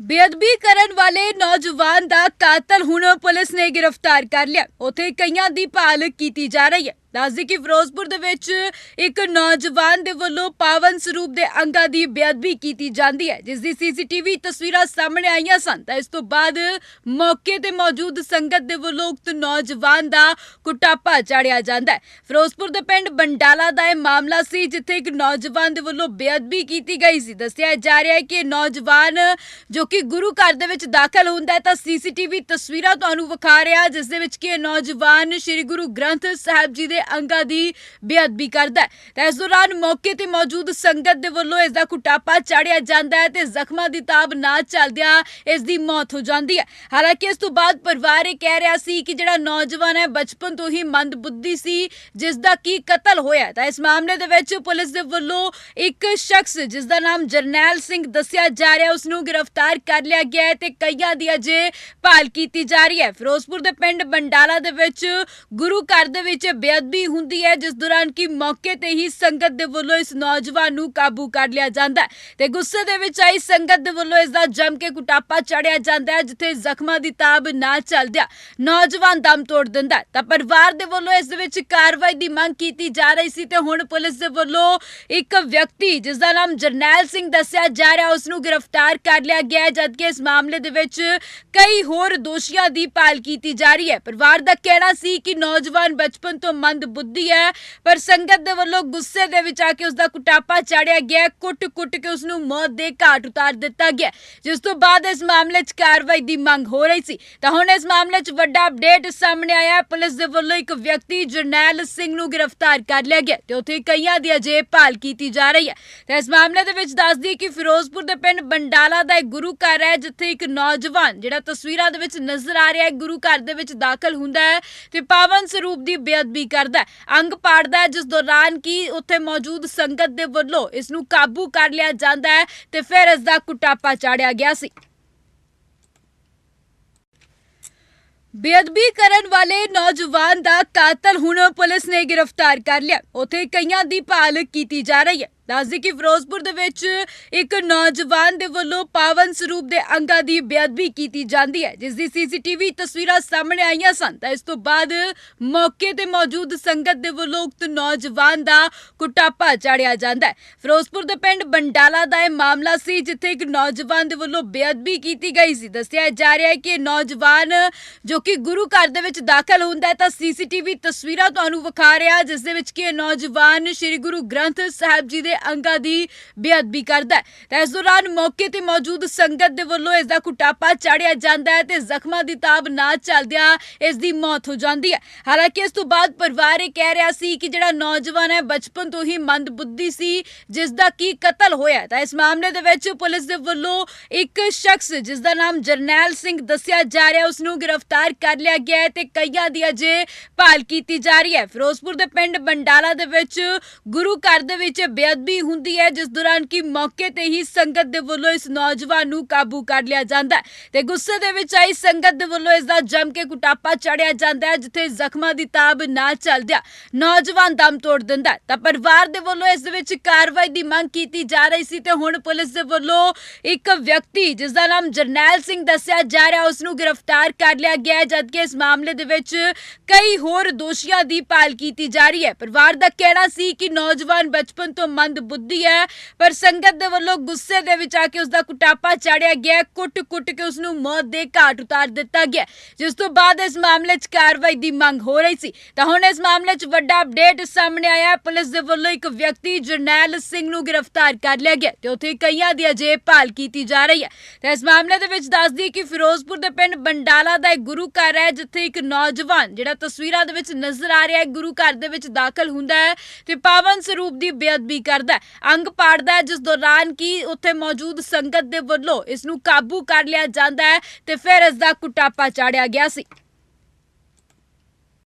ਬੇਅਦਬੀ ਕਰਨ ਵਾਲੇ ਨੌਜਵਾਨ ਦਾ ਕਾਤਲ ਹੁਣ ਪੁਲਿਸ ਨੇ ਗ੍ਰਿਫਤਾਰ ਕਰ ਲਿਆ। ਉਥੇ ਕਈਆਂ ਦੀ ਭਾਲ ਕੀਤੀ ਜਾ ਰਹੀ ਹੈ। ਦੱਸਦੀ ਕਿ ਫਿਰੋਜ਼ਪੁਰ ਦੇ ਵਿੱਚ ਇੱਕ ਨੌਜਵਾਨ ਦੇ ਵੱਲੋਂ ਪਾਵਨ ਸਰੂਪ ਦੇ ਅੰਗਾਂ ਦੀ ਬੇਅਦਬੀ ਕੀਤੀ ਜਾਂਦੀ ਹੈ, ਜਿਸ ਦੀ ਸੀਸੀਟੀਵੀ ਤਸਵੀਰਾਂ ਸਾਹਮਣੇ ਆਈਆਂ ਸਨ। ਤਾਂ ਇਸ ਤੋਂ ਬਾਅਦ ਮੌਕੇ ਤੇ ਮੌਜੂਦ ਸੰਗਤ ਦੇ ਵੱਲੋਂ ਉਕਤ ਨੌਜਵਾਨ ਦਾ ਕੁਟਾਪਾ ਚਾੜਿਆ ਜਾਂਦਾ ਹੈ। ਫਿਰੋਜ਼ਪੁਰ ਦੇ ਪਿੰਡ ਬੰਡਾਲਾ ਦਾ ਇਹ ਮਾਮਲਾ ਸੀ, ਜਿੱਥੇ ਇੱਕ ਨੌਜਵਾਨ ਦੇ ਵੱਲੋਂ ਬੇਅਦਬੀ ਕੀਤੀ ਗਈ ਸੀ। ਦੱਸਿਆ ਜਾ ਰਿਹਾ ਹੈ ਕਿ ਇਹ ਨੌਜਵਾਨ ਜੋ ਕਿ ਗੁਰੂ ਘਰ ਦੇ ਵਿੱਚ ਦਾਖਲ ਹੁੰਦਾ ਹੈ, ਤਾਂ ਸੀਸੀਟੀਵੀ ਤਸਵੀਰਾਂ ਤੁਹਾਨੂੰ ਵਿਖਾ ਰਿਹਾ, ਜਿਸ ਦੇ ਵਿੱਚ ਕਿ ਇਹ ਨੌਜਵਾਨ ਸ੍ਰੀ ਗੁਰੂ ਗ੍ਰੰਥ ਸਾਹਿਬ ਜੀ ਦੇ ਅੰਗਾਂ ਦੀ ਬੇਅਦਬੀ ਕਰਦਾ ਹੈ। ਤਾਂ ਇਸ ਦੌਰਾਨ ਮੌਕੇ ਤੇ ਮੌਜੂਦ ਸੰਗਤ ਦੇ ਵੱਲੋਂ ਇਸ ਦਾ ਕੁਟਾਪਾ ਚਾੜਿਆ ਜਾਂਦਾ ਹੈ ਤੇ ਜ਼ਖਮਾਂ ਦੀ ਤਾਬ ਨਾ ਚੱਲਦਿਆਂ ਇਸ ਦੀ ਮੌਤ ਹੋ ਜਾਂਦੀ ਹੈ। ਹਾਲਾਂਕਿ ਇਸ ਤੋਂ ਬਾਅਦ ਪਰਿਵਾਰ ਇਹ ਕਹਿ ਰਿਹਾ ਸੀ ਕਿ ਜਿਹੜਾ ਨੌਜਵਾਨ ਹੈ, ਬਚਪਨ ਤੋਂ ਹੀ ਮੰਦਬੁੱਧੀ ਸੀ, ਜਿਸ ਦਾ ਕੀ ਕਤਲ ਹੋਇਆ ਤਾਂ ਇਸ ਮਾਮਲੇ ਦੇ ਵਿੱਚ ਪੁਲਿਸ ਦੇ ਵੱਲੋਂ ਇੱਕ ਸ਼ਖਸ, ਜਿਸ ਦਾ ਨਾਮ ਜਰਨੈਲ ਸਿੰਘ ਦੱਸਿਆ ਜਾ ਰਿਹਾ, ਉਸ ਨੂੰ ਗ੍ਰਿਫਤਾਰ ਕਰ ਲਿਆ ਗਿਆ ਹੈ ਤੇ ਕਈਆਂ ਦੀ ਅਜੇ ਭਾਲ ਕੀਤੀ ਜਾ ਰਹੀ ਹੈ। ਫਿਰੋਜ਼ਪੁਰ ਦੇ ਪਿੰਡ ਬੰਡਾਲਾ ਦੇ ਵਿੱਚ ਗੁਰੂ ਘਰ ਦੇ ਵਿੱਚ ਬੇਅਦਬੀ ਹੁੰਦੀ ਹੈ, ਜਿਸ ਦੌਰਾਨ ਕਿ ਮੌਕੇ ਤੇ ਹੀ ਸੰਗਤ ਦੇ ਵੱਲੋਂ ਇਸ ਨੌਜਵਾਨ ਨੂੰ ਕਾਬੂ ਕਰ ਲਿਆ ਜਾਂਦਾ ਹੈ ਤੇ ਗੁੱਸੇ ਦੇ ਵਿੱਚ ਆਈ ਸੰਗਤ ਦੇ ਵੱਲੋਂ ਇਸ ਦਾ ਜੰਮ ਕੇ ਕੁਟਾਪਾ ਚੜਿਆ ਜਾਂਦਾ ਹੈ, ਜਿੱਥੇ ਜ਼ਖਮਾਂ ਦੀ ਤਾਬ ਨਾ ਚੱਲਦਿਆਂ ਨੌਜਵਾਨ ਦਮ ਤੋੜ ਦਿੰਦਾ ਤਾਂ ਪਰਿਵਾਰ ਦੇ ਵੱਲੋਂ ਇਸ ਦੇ ਵਿੱਚ ਕਾਰਵਾਈ ਦੀ ਮੰਗ ਕੀਤੀ ਜਾ ਰਹੀ ਸੀ ਤੇ ਹੁਣ ਪੁਲਿਸ ਦੇ ਵੱਲੋਂ ਇੱਕ ਵਿਅਕਤੀ, ਜਿਸ ਦਾ ਨਾਮ ਜਰਨੈਲ ਸਿੰਘ ਦੱਸਿਆ ਜਾ ਰਿਹਾ, ਉਸ ਨੂੰ ਗ੍ਰਿਫਤਾਰ ਕਰ ਲਿਆ ਗਿਆ ਹੈ, ਜਦਕਿ ਇਸ ਮਾਮਲੇ ਦੇ ਵਿੱਚ ਕਈ ਹੋਰ ਦੋਸ਼ੀਆਂ ਦੀ ਭਾਲ ਕੀਤੀ ਜਾ ਰਹੀ ਹੈ। ਪਰਿਵਾਰ ਦਾ ਕਹਿਣਾ ਸੀ ਕਿ ਨੌਜਵਾਨ ਬਚਪਨ ਤੋਂ ਮੰਦ ਬੁੱਧੀ ਹੈ, ਪਰ ਸੰਗਤ ਦੇ ਵੱਲੋਂ ਗੁੱਸੇ ਦੇ ਵਿੱਚ ਆ ਕੇ ਉਸ ਦਾ ਕੁਟਾਪਾ ਚਾੜਿਆ ਗਿਆ ਕੁੱਟ-ਕੁੱਟ ਕੇ ਉਸ ਨੂੰ ਮੌਤ ਦੇ ਘਾਟ ਉਤਾਰ ਦਿੱਤਾ ਗਿਆ ਜਿਸ ਤੋਂ ਬਾਅਦ ਇਸ ਮਾਮਲੇ 'ਚ ਕਾਰਵਾਈ ਦੀ ਮੰਗ ਹੋ ਰਹੀ ਸੀ। ਤਾਂ ਹੁਣ ਇਸ ਮਾਮਲੇ 'ਚ ਵੱਡਾ ਅਪਡੇਟ ਸਾਹਮਣੇ ਆਇਆ ਹੈ। ਪੁਲਿਸ ਦੇ ਵੱਲੋਂ ਇੱਕ ਵਿਅਕਤੀ, ਜਰਨੈਲ ਸਿੰਘ ਨੂੰ ਗ੍ਰਿਫਤਾਰ ਕਰ ਲਿਆ ਗਿਆ ਤੇ ਉੱਥੇ ਕਈਆਂ ਦੀ ਅਜੇ ਭਾਲ ਕੀਤੀ ਜਾ ਰਹੀ ਹੈ। ਤੇ ਇਸ ਮਾਮਲੇ ਦੇ ਵਿੱਚ ਦੱਸਦੀ ਕਿ ਫਿਰੋਜ਼ਪੁਰ ਦੇ ਪਿੰਡ ਬੰਡਾਲਾ ਦਾ ਇੱਕ ਗੁਰੂ ਘਰ ਹੈ, ਜਿੱਥੇ ਇੱਕ ਨੌਜਵਾਨ, ਜਿਹੜਾ ਤਸਵੀਰਾਂ ਦੇ ਵਿੱਚ ਨਜ਼ਰ ਆ ਰਿਹਾ ਹੈ, ਗੁਰੂ ਘਰ ਦੇ ਵਿੱਚ ਦਾਖਲ ਹੁੰਦਾ ਹੈ ਤੇ ਪਾਵਨ ਸਰੂਪ ਦੀ ਬੇਅਦਬੀ ਕਰ ਕਰਦਾ ਅੰਗ ਪਾੜਦਾ ਜਿਸ ਦੌਰਾਨ ਕੀ ਉੱਥੇ ਮੌਜੂਦ ਸੰਗਤ ਦੇ ਵੱਲੋਂ ਇਸ ਨੂੰ ਕਾਬੂ ਕਰ ਲਿਆ ਜਾਂਦਾ ਹੈ ਤੇ ਫਿਰ ਇਸ ਦਾ ਕੁਟਾਪਾ ਚਾੜਿਆ ਗਿਆ ਸੀ। ਬੇਅਦਬੀ ਕਰਨ ਵਾਲੇ ਨੌਜਵਾਨ ਦਾ ਕਾਤਲ ਹੁਣ ਪੁਲਿਸ ਨੇ ਗ੍ਰਿਫਤਾਰ ਕਰ ਲਿਆ। ਉਥੇ ਕਈਆਂ ਦੀ ਭਾਲ ਕੀਤੀ ਜਾ ਰਹੀ ਹੈ। ਦੱਸਦੀ ਕਿ ਫਿਰੋਜ਼ਪੁਰ ਦੇ ਵਿੱਚ ਇੱਕ ਨੌਜਵਾਨ ਦੇ ਵੱਲੋਂ ਪਾਵਨ ਸਰੂਪ ਦੇ ਅੰਗਾਂ ਦੀ ਬੇਅਦਬੀ ਕੀਤੀ ਜਾਂਦੀ ਹੈ, ਜਿਸ ਦੀ ਸੀਸੀਟੀਵੀ ਤਸਵੀਰਾਂ ਸਾਹਮਣੇ ਆਈਆਂ ਸਨ। ਤਾਂ ਇਸ ਤੋਂ ਬਾਅਦ ਮੌਕੇ ਤੇ ਮੌਜੂਦ ਸੰਗਤ ਦੇ ਵੱਲੋਂ ਉਕਤ ਨੌਜਵਾਨ ਦਾ ਕੁਟਾਪਾ ਚਾੜਿਆ ਜਾਂਦਾ ਹੈ। ਫਿਰੋਜ਼ਪੁਰ ਦੇ ਪਿੰਡ ਬੰਡਾਲਾ ਦਾ ਇਹ ਮਾਮਲਾ ਸੀ, ਜਿੱਥੇ ਇੱਕ ਨੌਜਵਾਨ ਦੇ ਵੱਲੋਂ ਬੇਅਦਬੀ ਕੀਤੀ ਗਈ ਸੀ। ਦੱਸਿਆ ਜਾ ਰਿਹਾ ਹੈ ਕਿ ਇਹ ਨੌਜਵਾਨ ਜੋ ਕਿ ਗੁਰੂ ਘਰ ਦੇ ਵਿੱਚ ਦਾਖਲ ਹੁੰਦਾ ਹੈ, ਤਾਂ ਸੀਸੀਟੀਵੀ ਤਸਵੀਰਾਂ ਤੁਹਾਨੂੰ ਵਿਖਾ ਰਿਹਾ, ਜਿਸ ਦੇ ਵਿੱਚ ਕਿ ਇਹ ਨੌਜਵਾਨ ਸ੍ਰੀ ਗੁਰੂ ਗ੍ਰੰਥ ਸਾਹਿਬ ਜੀ ਦੇ ਅੰਗਾਂ ਦੀ ਬੇਅਦਬੀ ਕਰਦਾ ਹੈ। ਤਾਂ ਇਸ ਦੌਰਾਨ ਮੌਕੇ ਤੇ ਮੌਜੂਦ ਸੰਗਤ ਦੇ ਵੱਲੋਂ ਇਸ ਦਾ ਕੁਟਾਪਾ ਚਾੜਿਆ ਜਾਂਦਾ ਹੈ ਤੇ ਜ਼ਖਮਾਂ ਦੀ ਤਾਬ ਨਾ ਚੱਲਦਿਆਂ ਇਸ ਦੀ ਮੌਤ ਹੋ ਜਾਂਦੀ ਹੈ। ਹਾਲਾਂਕਿ ਇਸ ਤੋਂ ਬਾਅਦ ਪਰਿਵਾਰ ਇਹ ਕਹਿ ਰਿਹਾ ਸੀ ਕਿ ਜਿਹੜਾ ਨੌਜਵਾਨ ਹੈ, ਬਚਪਨ ਤੋਂ ਹੀ ਮੰਦਬੁੱਧੀ ਸੀ ਜਿਸ ਦਾ ਕੀ ਕਤਲ ਹੋਇਆ ਤਾਂ ਇਸ ਮਾਮਲੇ ਦੇ ਵਿੱਚ ਪੁਲਿਸ ਦੇ ਵੱਲੋਂ ਇੱਕ ਸ਼ਖਸ ਜਿਸ ਦਾ ਨਾਮ ਜਰਨੈਲ ਸਿੰਘ ਦੱਸਿਆ ਜਾ ਰਿਹਾ ਉਸ ਨੂੰ ਗ੍ਰਿਫਤਾਰ ਕਰ ਲਿਆ ਗਿਆ ਹੈ ਤੇ ਕਈਆਂ ਦੀ ਅਜੇ ਭਾਲ ਕੀਤੀ ਜਾ ਰਹੀ ਹੈ। ਫਿਰੋਜ਼ਪੁਰ ਦੇ ਪਿੰਡ ਬੰਡਾਲਾ ਦੇ ਵਿੱਚ ਗੁਰੂ ਘਰ ਦੇ ਵਿੱਚ ਬੇਅਦਬੀ ਹੁੰਦੀ ਹੈ, ਜਿਸ ਦੌਰਾਨ ਕਿ ਮੌਕੇ ਤੇ ਹੀ ਸੰਗਤ ਦੇ ਵੱਲੋਂ ਇਸ ਨੌਜਵਾਨ ਨੂੰ ਕਾਬੂ ਕਰ ਲਿਆ ਜਾਂਦਾ ਹੈ ਤੇ ਗੁੱਸੇ ਦੇ ਵਿੱਚ ਆਈ ਸੰਗਤ ਦੇ ਵੱਲੋਂ ਇਸ ਦਾ ਜੰਮ ਕੇ ਕੁਟਾਪਾ ਚੜਿਆ ਜਾਂਦਾ ਹੈ, ਜਿੱਥੇ ਜ਼ਖਮਾਂ ਦੀ ਤਾਬ ਨਾ ਚੱਲਦਿਆਂ ਨੌਜਵਾਨ ਦਮ ਤੋੜ ਦਿੰਦਾ ਤਾਂ ਪਰਿਵਾਰ ਦੇ ਵੱਲੋਂ ਇਸ ਦੇ ਵਿੱਚ ਕਾਰਵਾਈ ਦੀ ਮੰਗ ਕੀਤੀ ਜਾ ਰਹੀ ਸੀ ਤੇ ਹੁਣ ਪੁਲਿਸ ਦੇ ਵੱਲੋਂ ਇੱਕ ਵਿਅਕਤੀ, ਜਿਸ ਦਾ ਨਾਮ ਜਰਨੈਲ ਸਿੰਘ ਦੱਸਿਆ ਜਾ ਰਿਹਾ, ਉਸ ਨੂੰ ਗ੍ਰਿਫਤਾਰ ਕਰ ਲਿਆ ਗਿਆ ਜਦਕਿ ਇਸ ਮਾਮਲੇ ਦੇ ਵਿੱਚ ਕਈ ਹੋਰ ਦੋਸ਼ੀਆਂ ਦੀ ਭਾਲ ਕੀਤੀ ਜਾ ਰਹੀ ਹੈ। ਪਰਿਵਾਰ ਦਾ ਕਹਿਣਾ ਸੀ ਕਿ ਨੌਜਵਾਨ ਬਚਪਨ ਤੋਂ ਮੰਦ ਬੁੱਧੀ ਹੈ, ਪਰ ਸੰਗਤ ਦੇ ਵੱਲੋਂ ਗੁੱਸੇ ਦੇ ਵਿੱਚ ਆ ਕੇ ਉਸ ਦਾ ਕੁਟਾਪਾ ਚਾੜਿਆ ਗਿਆ ਕੁੱਟ-ਕੁੱਟ ਕੇ ਉਸ ਨੂੰ ਮੌਤ ਦੇ ਘਾਟ ਉਤਾਰ ਦਿੱਤਾ ਗਿਆ ਜਿਸ ਤੋਂ ਬਾਅਦ ਇਸ ਮਾਮਲੇ 'ਚ ਕਾਰਵਾਈ ਦੀ ਮੰਗ ਹੋ ਰਹੀ ਸੀ। ਤਾਂ ਹੁਣ ਇਸ ਮਾਮਲੇ 'ਚ ਵੱਡਾ ਅਪਡੇਟ ਸਾਹਮਣੇ ਆਇਆ ਪੁਲਿਸ ਦੇ ਵੱਲੋਂ ਇੱਕ ਵਿਅਕਤੀ ਜਰਨੈਲ ਸਿੰਘ ਨੂੰ ਗ੍ਰਿਫਤਾਰ ਕਰ ਲਿਆ ਗਿਆ ਤੇ ਉੱਥੇ ਕਈਆਂ ਦੀ ਅਜੇ ਭਾਲ ਕੀਤੀ ਜਾ ਰਹੀ ਹੈ। ਤੇ ਇਸ ਮਾਮਲੇ ਦੇ ਵਿੱਚ ਦੱਸਦੀ ਕਿ ਫਿਰੋਜ਼ਪੁਰ ਦੇ ਪਿੰਡ ਬੰਡਾਲਾ ਦਾ ਇੱਕ ਗੁਰੂ ਘਰ ਹੈ, ਜਿੱਥੇ ਇੱਕ ਨੌਜਵਾਨ ਜਿਹੜਾ ਤਸਵੀਰਾਂ ਦੇ ਵਿੱਚ ਨਜ਼ਰ ਆ ਰਿਹਾ ਹੈ, ਗੁਰੂ ਘਰ ਦੇ ਵਿੱਚ ਦਾਖਲ ਹੁੰਦਾ ਹੈ ਤੇ ਪਾਵਨ ਸਰੂਪ ਦੀ ਬੇਅਦਬੀ ਕਰ ਕਰਦਾ ਅੰਗ ਪਾੜਦਾ ਹੈ, ਜਿਸ ਦੌਰਾਨ ਕੀ ਉੱਥੇ ਮੌਜੂਦ ਸੰਗਤ ਦੇ ਵੱਲੋਂ ਇਸ ਨੂੰ ਕਾਬੂ ਕਰ ਲਿਆ ਜਾਂਦਾ ਹੈ ਤੇ ਫਿਰ ਇਸ ਦਾ ਕੁਟਾਪਾ ਚਾੜਿਆ ਗਿਆ ਸੀ।